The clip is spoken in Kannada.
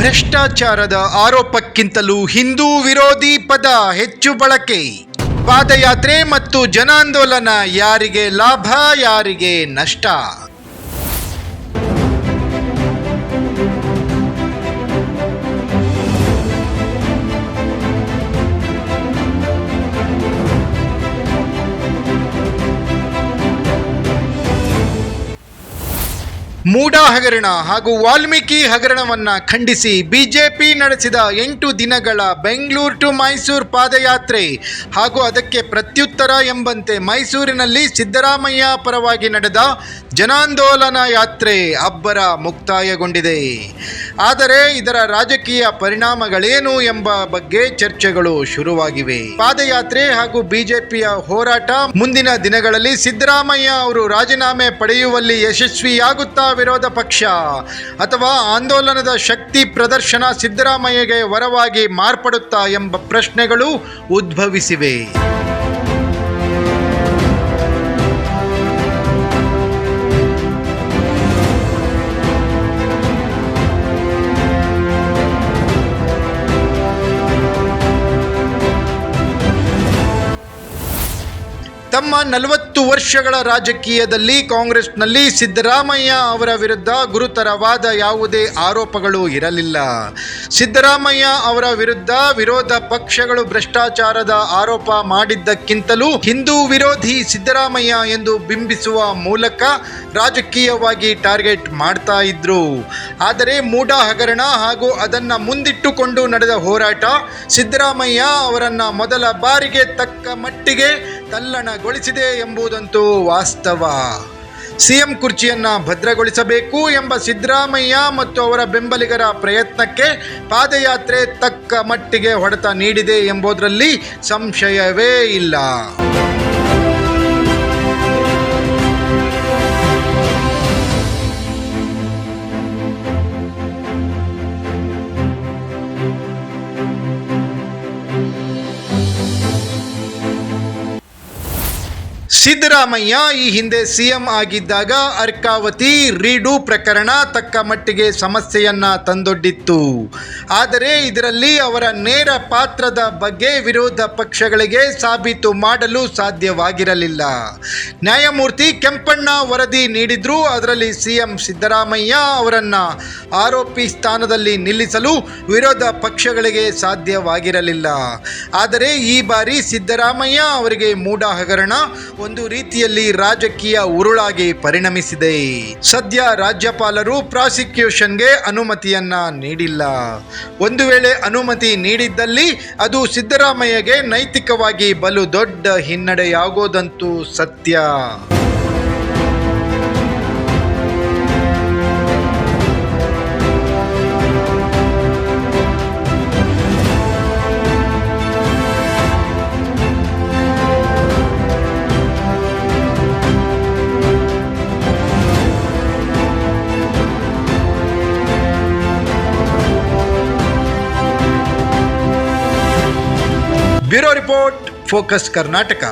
ಭ್ರಷ್ಟಾಚಾರದ ಆರೋಪಕ್ಕಿಂತಲೂ ಹಿಂದೂ ವಿರೋಧಿ ಪದ ಹೆಚ್ಚು ಬಳಕೆ. ಪಾದಯಾತ್ರೆ ಮತ್ತು ಜನಾಂದೋಲನ ಯಾರಿಗೆ ಲಾಭ ಯಾರಿಗೆ ನಷ್ಟ? ಮೂಡ ಹಗರಣ ಹಾಗೂ ವಾಲ್ಮೀಕಿ ಹಗರಣವನ್ನ ಖಂಡಿಸಿ ಬಿಜೆಪಿ ನಡೆಸಿದ ಎಂಟು ದಿನಗಳ ಬೆಂಗಳೂರು ಟು ಮೈಸೂರು ಪಾದಯಾತ್ರೆ ಹಾಗೂ ಅದಕ್ಕೆ ಪ್ರತ್ಯುತ್ತರ ಎಂಬಂತೆ ಮೈಸೂರಿನಲ್ಲಿ ಸಿದ್ದರಾಮಯ್ಯ ಪರವಾಗಿ ನಡೆದ ಜನಾಂದೋಲನ ಯಾತ್ರೆ ಅಬ್ಬರ ಮುಕ್ತಾಯಗೊಂಡಿದೆ. ಆದರೆ ಇದರ ರಾಜಕೀಯ ಪರಿಣಾಮಗಳೇನು ಎಂಬ ಬಗ್ಗೆ ಚರ್ಚೆಗಳು ಶುರುವಾಗಿವೆ. ಪಾದಯಾತ್ರೆ ಹಾಗೂ ಬಿಜೆಪಿಯ ಹೋರಾಟ ಮುಂದಿನ ದಿನಗಳಲ್ಲಿ ಸಿದ್ದರಾಮಯ್ಯ ಅವರು ರಾಜೀನಾಮೆ ಪಡೆಯುವಲ್ಲಿ ಯಶಸ್ವಿಯಾಗುತ್ತಾ ವಿರೋಧ ಪಕ್ಷ ಅಥವಾ ಆಂದೋಲನದ ಶಕ್ತಿ ಪ್ರದರ್ಶನ ಸಿದ್ದರಾಮಯ್ಯಗೆ ವರವಾಗಿ ಮಾರ್ಪಡುತ್ತಾ ಎಂಬ ಪ್ರಶ್ನೆಗಳು ಉದ್ಭವಿಸಿವೆ. ತಮ್ಮ ನಲವತ್ತು ವರ್ಷಗಳ ರಾಜಕೀಯದಲ್ಲಿ ಕಾಂಗ್ರೆಸ್ನಲ್ಲಿ ಸಿದ್ದರಾಮಯ್ಯ ಅವರ ವಿರುದ್ಧ ಗುರುತರವಾದ ಯಾವುದೇ ಆರೋಪಗಳು ಇರಲಿಲ್ಲ. ಸಿದ್ದರಾಮಯ್ಯ ಅವರ ವಿರುದ್ಧ ವಿರೋಧ ಪಕ್ಷಗಳು ಭ್ರಷ್ಟಾಚಾರದ ಆರೋಪ ಮಾಡಿದ್ದಕ್ಕಿಂತಲೂ ಹಿಂದೂ ವಿರೋಧಿ ಸಿದ್ದರಾಮಯ್ಯ ಎಂದು ಬಿಂಬಿಸುವ ಮೂಲಕ ರಾಜಕೀಯವಾಗಿ ಟಾರ್ಗೆಟ್ ಮಾಡ್ತಾ ಇದ್ರು. ಆದರೆ ಮೂಡ ಹಗರಣ ಹಾಗೂ ಅದನ್ನು ಮುಂದಿಟ್ಟುಕೊಂಡು ನಡೆದ ಹೋರಾಟ ಸಿದ್ದರಾಮಯ್ಯ ಅವರನ್ನು ಮೊದಲ ಬಾರಿಗೆ ತಕ್ಕ ಮಟ್ಟಿಗೆ ತಲ್ಲಣಗೊಳಿಸಿದೆ ಎಂಬುದಂತೂ ವಾಸ್ತವ. ಸಿಎಂ ಕುರ್ಚಿಯನ್ನ ಭದ್ರಗೊಳಿಸಬೇಕು ಎಂಬ ಸಿದ್ದರಾಮಯ್ಯ ಮತ್ತು ಅವರ ಬೆಂಬಲಿಗರ ಪ್ರಯತ್ನಕ್ಕೆ ಪಾದಯಾತ್ರೆ ತಕ್ಕ ಮಟ್ಟಿಗೆ ಹೊಡೆತ ನೀಡಿದೆ ಎಂಬುದರಲ್ಲಿ ಸಂಶಯವೇ ಇಲ್ಲ. ಸಿದ್ದರಾಮಯ್ಯ ಈ ಹಿಂದೆ ಸಿಎಂ ಆಗಿದ್ದಾಗ ಅರ್ಕಾವತಿ ರೀಡು ಪ್ರಕರಣ ತಕ್ಕ ಮಟ್ಟಿಗೆ ಸಮಸ್ಯೆಯನ್ನ ತಂದೊಡ್ಡಿತ್ತು. ಆದರೆ ಇದರಲ್ಲಿ ಅವರ ನೇರ ಪಾತ್ರದ ಬಗ್ಗೆ ವಿರೋಧ ಪಕ್ಷಗಳಿಗೆ ಸಾಬೀತು ಮಾಡಲು ಸಾಧ್ಯವಾಗಿರಲಿಲ್ಲ. ನ್ಯಾಯಮೂರ್ತಿ ಕೆಂಪಣ್ಣ ವರದಿ ನೀಡಿದ್ರು, ಅದರಲ್ಲಿ ಸಿಎಂ ಸಿದ್ದರಾಮಯ್ಯ ಅವರನ್ನ ಆರೋಪಿ ಸ್ಥಾನದಲ್ಲಿ ನಿಲ್ಲಿಸಲು ವಿರೋಧ ಪಕ್ಷಗಳಿಗೆ ಸಾಧ್ಯವಾಗಿರಲಿಲ್ಲ. ಆದರೆ ಈ ಬಾರಿ ಸಿದ್ದರಾಮಯ್ಯ ಅವರಿಗೆ ಮೂಡ ಹಗರಣ ಒಂದು ರೀತಿಯಲ್ಲಿ ರಾಜಕೀಯ ಉರುಳಾಗಿ ಪರಿಣಮಿಸಿದೆ. ಸದ್ಯ ರಾಜ್ಯಪಾಲರು ಪ್ರಾಸಿಕ್ಯೂಷನ್ಗೆ ಅನುಮತಿಯನ್ನ ನೀಡಿಲ್ಲ. ಒಂದು ವೇಳೆ ಅನುಮತಿ ನೀಡಿದ್ದಲ್ಲಿ ಅದು ಸಿದ್ದರಾಮಯ್ಯಗೆ ನೈತಿಕವಾಗಿ ಬಲು ದೊಡ್ಡ ಹಿನ್ನಡೆಯಾಗೋದಂತೂ ಸತ್ಯ. Bureau report focus Karnataka.